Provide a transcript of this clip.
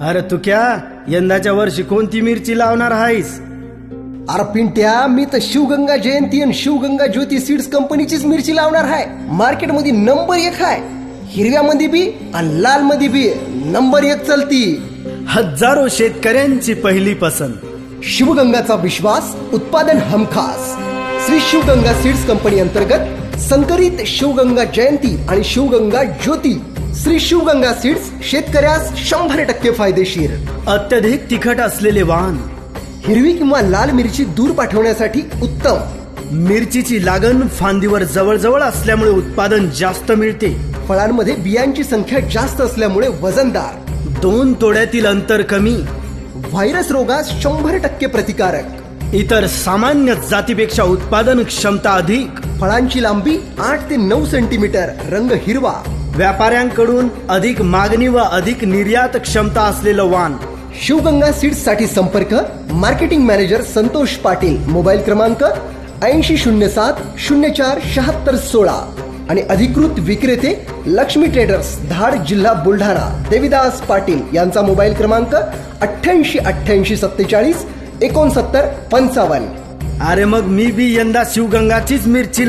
अरे तू क्या? यंदाच्या वर्षी कोणती मिरची लावणार आहेस अरे पिंट्या मी तर शिवगंगा जयंती आणि शिवगंगा ज्योती सीड्स कंपनीचीच मिरची लावणार आहे मार्केटमध्ये नंबर एक आहे हिरव्यामध्ये बी आणि लाल मध्ये बी. नंबर एक चलती. हजारो शेतकऱ्यांची पहिली पसंत. शिवगंगाचा विश्वास उत्पादन हमखास. श्री शिवगंगा सीड्स कंपनी अंतर्गत संकरित शिवगंगा जयंती आणि शिवगंगा ज्योती श्री शिवगंगा सीड्स शेतकऱ्यास शंभर टक्के फायदेशीर. अत्यधिक तिखट असलेले वाहन हिरवी किंवा लाल मिरची दूर पाठवण्यासाठी उत्तम. मिरचीची लागण फांदीवर जवळजवळ असल्यामुळे उत्पादन जास्त मिळते. फळांमध्ये बियांची संख्या जास्त असल्यामुळे वजनदार. दोन तोड्यातील अंतर कमी. व्हायरस रोगास शंभर टक्के प्रतिकारक. इतर सामान्य जातीपेक्षा उत्पादन क्षमता अधिक. फळांची लांबी आठ ते नऊ सेंटीमीटर रंग हिरवा. व्यापाऱ्यांकडून अधिक मागणी व अधिक निर्यात क्षमता असलेलं वाण शिवगंगा सीड्ससाठी संपर्क marketing manager Santosh Patil mobile क्रमांक ऐंशी शून्य सात शून्य चार शहात्तर सोळा. आणि अधिकृत विक्रेते लक्ष्मी ट्रेडर्स धाड जिल्हा बुलढाणा. देविदास पाटील यांचा मोबाईल क्रमांक अठ्ठ्याऐंशी अठ्ठ्याऐंशी सत्तेचाळीस एकोणसत्तर पंचावन्न. अरे मग मी बी यंदा शिवगंगाचीच मिरची